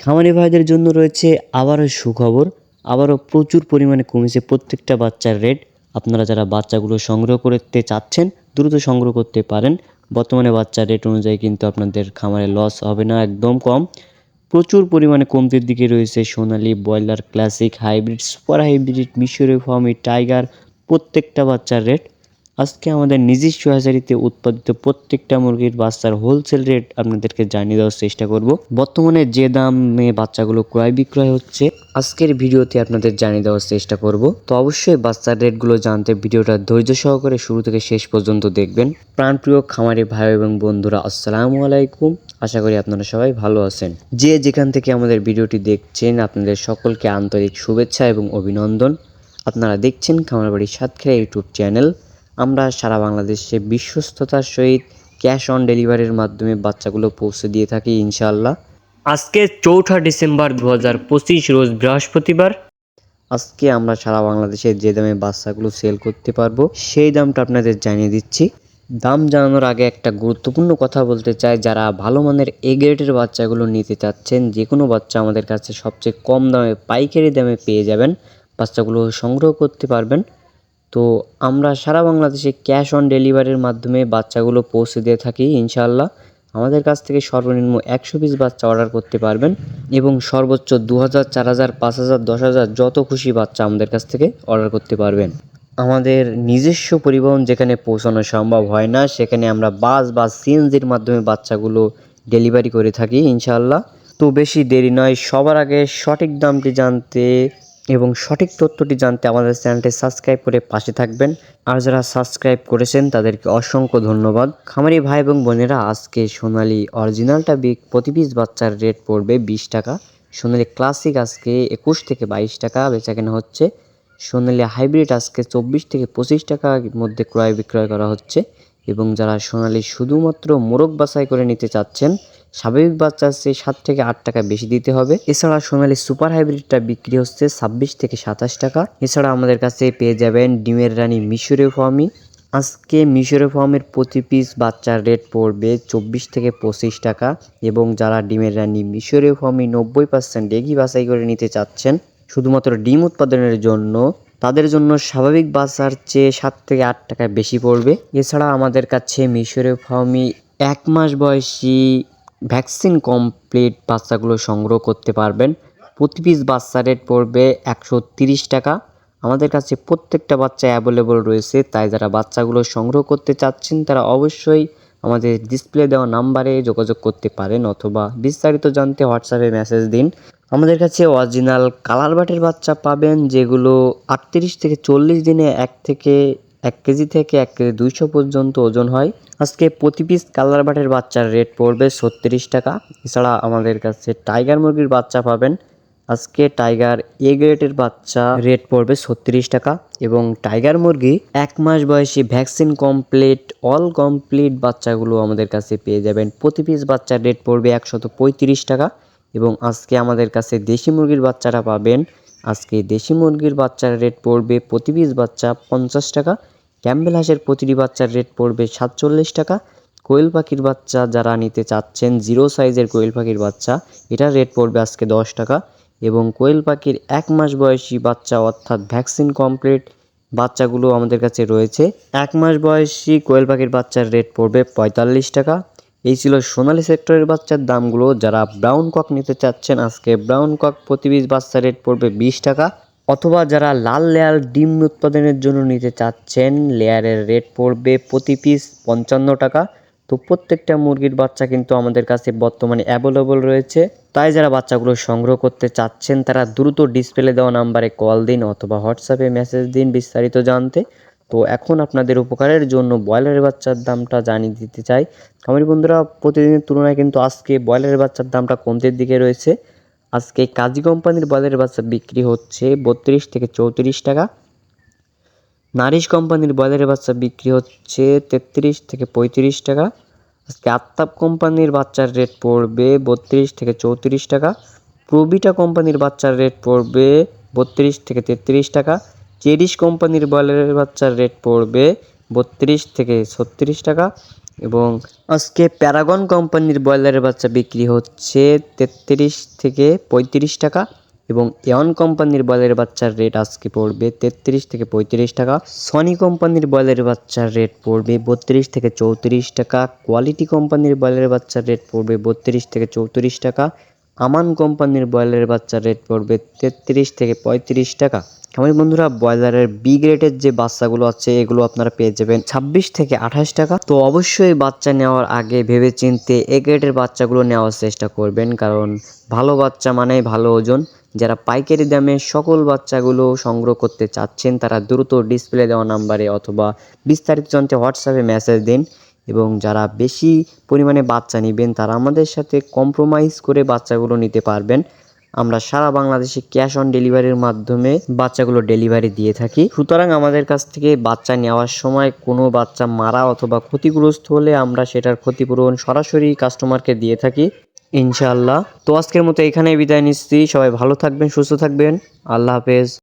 খামারি ভাইদের জন্য রয়েছে আবারও সুখবর, আবারও প্রচুর পরিমাণে কমেছে প্রত্যেকটা বাচ্চার রেট আপনারা যারা বাচ্চাগুলো সংগ্রহ করতে চাচ্ছেন, দ্রুত সংগ্রহ করতে পারেন। বর্তমানে বাচ্চার রেট অনুযায়ী কিন্তু আপনাদের খামারে লস হবে না, একদম কম। প্রচুর পরিমাণে কমতির দিকে রয়েছে Sonali broiler classic hybrid super hybrid মিশরি ফার্মি টাইগার প্রত্যেকটা বাচ্চার রেট আজকে আমাদের নিজস্ব হ্যাচারিতে উৎপাদিত প্রত্যেকটা মুরগির বাচ্চার হোলসেল রেট আপনাদেরকে জানিয়ে দেওয়ার চেষ্টা করব। বর্তমানে যে দামে বাচ্চাগুলো ক্রয় বিক্রয় হচ্ছে, আজকের ভিডিওতে আপনাদের জানিয়ে দেওয়ার চেষ্টা করব। তো অবশ্যই বাচ্চার রেটগুলো জানতে ভিডিওটা ধৈর্য সহকারে শুরু থেকে শেষ পর্যন্ত দেখবেন। প্রাণপ্রিয় খামারি ভাই এবং বন্ধুরা, আসসালামু আলাইকুম। আশা করি আপনারা সবাই ভালো আছেন। যে যেখান থেকে আমাদের ভিডিওটি দেখছেন, আপনাদের সকলকে আন্তরিক শুভেচ্ছা এবং অভিনন্দন। আপনারা দেখছেন খামারবাড়ি সাতক্ষীরা ইউটিউব চ্যানেল। আমরা সারা বাংলাদেশে বিশ্বস্ততার সহিত ক্যাশ অন ডেলিভারির মাধ্যমে বাচ্চাগুলো পৌঁছে দিয়ে থাকি ইনশাআল্লাহ। আজকে চৌঠা ডিসেম্বর দু হাজার পঁচিশ রোজ বৃহস্পতিবার। আজকে আমরা সারা বাংলাদেশে যে দামে বাচ্চাগুলো সেল করতে পারব সেই দামটা আপনাদের জানিয়ে দিচ্ছি। দাম জানানোর আগে একটা গুরুত্বপূর্ণ কথা বলতে চাই যারা ভালো মানের এ গ্রেডের বাচ্চাগুলো নিতে চাচ্ছেন যে কোনো বাচ্চা আমাদের কাছে সবচেয়ে কম দামে পাইকারি দামে পেয়ে যাবেন। বাচ্চাগুলো সংগ্রহ করতে পারবেন। তো আমরা সারা বাংলাদেশে ক্যাশ অন ডেলিভারির মাধ্যমে বাচ্চাগুলো পৌঁছে দিয়ে থাকি, ইনশাআল্লাহ। আমাদের কাছ থেকে সর্বনিম্ন একশো পিস বাচ্চা অর্ডার করতে পারবেন এবং সর্বোচ্চ দু হাজার চার হাজার পাঁচ হাজার দশ হাজার যত খুশি বাচ্চা আমাদের কাছ থেকে অর্ডার করতে পারবেন। আমাদের নিজস্ব পরিবহন যেখানে পৌঁছানো সম্ভব হয় না, সেখানে আমরা বাস বা সিএনজির মাধ্যমে বাচ্চাগুলো ডেলিভারি করে থাকি, ইনশাআল্লাহ। তো বেশি দেরি নয়, সবার আগে সঠিক দামটি জানতে এবং সঠিক তথ্যটি জানতে আমাদের চ্যানেলটি সাবস্ক্রাইব করে পাশে থাকবেন। আর যারা সাবস্ক্রাইব করেছেন, তাদেরকে অসংখ্য ধন্যবাদ। খামারি ভাই এবং বোনেরা, আজকে সোনালি অরিজিনালটা বিক প্রতি পিস বাচ্চার রেট পড়বে বিশ টাকা। সোনালি ক্লাসিক আজকে একুশ থেকে বাইশ টাকা বেচা কেনা হচ্ছে। সোনালি হাইব্রিড আজকে চব্বিশ থেকে পঁচিশ টাকার মধ্যে ক্রয় বিক্রয় করা হচ্ছে। এবং যারা সোনালি শুধুমাত্র মোরগ বাছাই করে নিতে চাচ্ছেন স্বাভাবিক বাচ্চা চেয়ে সাত থেকে আট টাকা বেশি দিতে হবে। এছাড়া সোনালি সুপার হাইব্রিডটা বিক্রি হচ্ছে ছাব্বিশ থেকে সাতাশ টাকা। এছাড়া আমাদের কাছে পেয়ে যাবেন ডিমের রানী মিশরে ফার্মি। আজকে মিশরে ফার্মের প্রতি পিস বাচ্চার রেট পড়বে চব্বিশ থেকে পঁচিশ টাকা এবং যারা ডিমের রানী মিশরে ফার্মি নব্বই পার্সেন্ট এগি বাছাই করে নিতে চাচ্ছেন, শুধুমাত্র ডিম উৎপাদনের জন্য, তাদের জন্য স্বাভাবিক বাচ্চার চেয়ে সাত থেকে আট টাকা বেশি পড়বে। এছাড়া আমাদের কাছে মিশরে ফার্মি এক মাস বয়সী ভ্যাকসিন কমপ্লিট বাচ্চাগুলো সংগ্রহ করতে পারবেন। প্রতি পিস বাচ্চা রেট পড়বে একশো তিরিশ টাকা। আমাদের কাছে প্রত্যেকটা বাচ্চা অ্যাভেলেবল রয়েছে, তাই যারা বাচ্চাগুলো সংগ্রহ করতে চাচ্ছেন, তারা অবশ্যই আমাদের ডিসপ্লে দেওয়া নাম্বারে যোগাযোগ করতে পারেন অথবা বিস্তারিত জানতে হোয়াটসঅ্যাপে মেসেজ দিন। আমাদের কাছে অরিজিনাল কালার বাটের বাচ্চা পাবেন, যেগুলো আটত্রিশ থেকে চল্লিশ দিনে এক থেকে এক কেজি থেকে এক কেজি দুইশো পর্যন্ত ওজন হয়। আজকে প্রতি পিস কালার বাটের বাচ্চার রেট পড়বে ছত্রিশ টাকা। এছাড়া আমাদের কাছে টাইগার মুরগির বাচ্চা পাবেন। আজকে টাইগার এ গ্রেডের বাচ্চা রেট পড়বে ছত্রিশ টাকা এবং টাইগার মুরগি এক মাস বয়সী ভ্যাকসিন কমপ্লিট অল কমপ্লিট বাচ্চাগুলো আমাদের কাছে পেয়ে যাবেন। প্রতি পিস বাচ্চার রেট পড়বে একশত পঁয়ত্রিশ টাকা এবং আজকে আমাদের কাছে দেশি মুরগির বাচ্চাটা পাবেন আজকে দেশি মুরগির বাচ্চার রেট পড়বে প্রতি পিস বাচ্চা পঞ্চাশ টাকা, ক্যাম্বেল হাঁসের প্রতিটি বাচ্চার রেট পড়বে সাতচল্লিশ টাকা। কোয়েল পাখির বাচ্চা যারা নিতে চাচ্ছেন জিরো সাইজের কোয়েল পাখির বাচ্চা, এটার রেট পড়বে আজকে দশ টাকা। এবং কোয়েল পাখির এক মাস বয়সী বাচ্চা অর্থাৎ ভ্যাকসিন কমপ্লিট বাচ্চাগুলো আমাদের কাছে রয়েছে, এক মাস বয়সী কোয়েল পাখির বাচ্চার রেট পড়বে পঁয়তাল্লিশ টাকা। এই ছিল সোনালী সেক্টরের বাচ্চার দামগুলো। যারা ব্রাউন কক নিতে চাচ্ছেন, আজকে ব্রাউন কক প্রতি পিস বাচ্চার রেট পড়বে বিশ টাকা। অথবা যারা লাল লেয়ার ডিম উৎপাদনের জন্য নিতে চাচ্ছেন লেয়ারের রেট পড়বে প্রতি পিস পঞ্চান্ন টাকা। তো প্রত্যেকটা মুরগির বাচ্চা কিন্তু আমাদের কাছে বর্তমানে অ্যাভেলেবল রয়েছে। তাই যারা বাচ্চাগুলো সংগ্রহ করতে চাচ্ছেন, তারা দ্রুত ডিসপ্লে দেওয়া নাম্বারে কল দিন অথবা হোয়াটসঅ্যাপে মেসেজ দিন বিস্তারিত জানতে। তো এখন আপনাদের উপকারের জন্য ব্রয়লারের বাচ্চার দামটা জানিয়ে দিতে চাই। আমার বন্ধুরা, প্রতিদিনের তুলনায় কিন্তু আজকে ব্রয়লারের বাচ্চার দামটা কমতির দিকে রয়েছে। আজকে কাজী কোম্পানির ব্রয়লারের বাচ্চা বিক্রি হচ্ছে বত্রিশ থেকে চৌত্রিশ টাকা। নারিশ কোম্পানির ব্রয়লারের বাচ্চা বিক্রি হচ্ছে তেত্রিশ থেকে পঁয়ত্রিশ টাকা। আজকে আত্তাপ কোম্পানির বাচ্চার রেট পড়বে বত্রিশ থেকে চৌত্রিশ টাকা। প্রবিটা কোম্পানির বাচ্চার রেট পড়বে বত্রিশ থেকে তেত্রিশ টাকা। চেরিশ কোম্পানির ব্রয়লারের বাচ্চার রেট পড়বে বত্রিশ থেকে ছত্রিশ টাকা এবং আজকে প্যারাগন কোম্পানির ব্রয়লারের বাচ্চা বিক্রি হচ্ছে তেত্রিশ থেকে পঁয়ত্রিশ টাকা এবং এয়ন কোম্পানির ব্রয়লারের বাচ্চার রেট আজকে পড়বে তেত্রিশ থেকে পঁয়ত্রিশ টাকা। সনি কোম্পানির ব্রয়লারের বাচ্চার রেট পড়বে বত্রিশ থেকে চৌত্রিশ টাকা। কোয়ালিটি কোম্পানির ব্রয়লারের বাচ্চার রেট পড়বে বত্রিশ থেকে চৌত্রিশ টাকা আমান কোম্পানির ব্রয়লারের বাচ্চার রেট পড়বে তেত্রিশ থেকে পঁয়ত্রিশ টাকা। আমার বন্ধুরা, ব্রয়লারের বি গ্রেডের যে বাচ্চাগুলো আছে, এগুলো আপনারা পেয়ে যাবেন ছাব্বিশ থেকে আঠাশ টাকা। তো অবশ্যই বাচ্চা নেওয়ার আগে ভেবে চিনতে এ গ্রেডের বাচ্চাগুলো নেওয়ার চেষ্টা করবেন, কারণ ভালো বাচ্চা মানেই ভালো ওজন। যারা পাইকারি দামে সকল বাচ্চাগুলো সংগ্রহ করতে চাচ্ছেন, তারা দ্রুত ডিসপ্লে দেওয়া নাম্বারে অথবা বিস্তারিত জানতে হোয়াটসঅ্যাপে মেসেজ দিন। এবং যারা বেশি পরিমাণে বাচ্চা নেবেন, তারা আমাদের সাথে কম্প্রোমাইজ করে বাচ্চাগুলো নিতে পারবেন। আমরা সারা বাংলাদেশে ক্যাশ অন ডেলিভারির মাধ্যমে বাচ্চাগুলো ডেলিভারি দিয়ে থাকি। সুতরাং আমাদের কাছ থেকে বাচ্চা নেওয়ার সময় কোনো বাচ্চা মারা অথবা ক্ষতিগ্রস্ত হলে আমরা সেটার ক্ষতিপূরণ সরাসরি কাস্টমারকে দিয়ে থাকি। ইনশাআল্লাহ। তো আজকের মতো এখানেই বিদায় নিচ্ছি। সবাই ভালো থাকবেন, সুস্থ থাকবেন। আল্লাহ হাফেজ।